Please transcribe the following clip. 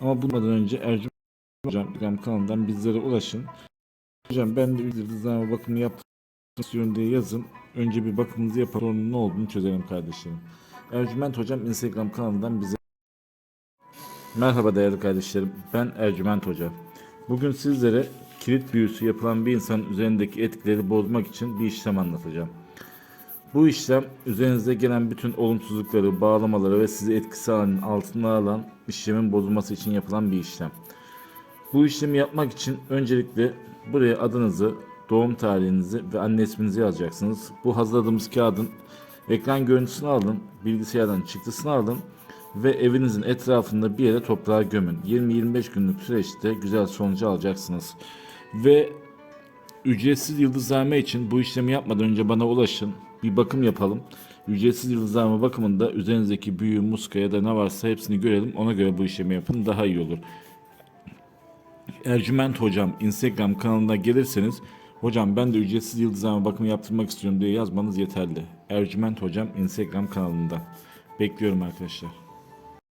Ama bundan önce Ercüment Hocam Instagram kanalından bizlere ulaşın. Hocam ben de yıldızlama bakımı yapmak istiyorum diye yazın. Önce bir bakımınızı yapalım sonra ne olduğunu çözelim kardeşlerim. Ercüment Hocam Instagram kanalından bize Merhaba değerli kardeşlerim. Ben Ercüment Hoca. Bugün sizlere kilit büyüsü yapılan bir insanın üzerindeki etkileri bozmak için bir işlem anlatacağım. Bu işlem üzerinize gelen bütün olumsuzlukları, bağlamaları ve sizi etkisi alan, altına alan işlemin bozulması için yapılan bir işlem. Bu işlemi yapmak için öncelikle buraya adınızı, doğum tarihinizi ve anne isminizi yazacaksınız. Bu hazırladığımız kağıdın ekran görüntüsünü alın, bilgisayardan çıktısını alın ve evinizin etrafında bir yere toprağa gömün. 20-25 günlük süreçte güzel sonucu alacaksınız. Ve Ücretsiz yıldızlame için bu işlemi yapmadan önce bana ulaşın. Bir bakım yapalım. Ücretsiz yıldızlame bakımında üzerinizdeki büyü, muska ya da ne varsa hepsini görelim. Ona göre bu işlemi yapın. Daha iyi olur. Ercüment Hocam Instagram kanalına gelirseniz Hocam ben de ücretsiz yıldızlame bakımı yaptırmak istiyorum diye yazmanız yeterli. Ercüment Hocam Instagram kanalında. Bekliyorum arkadaşlar.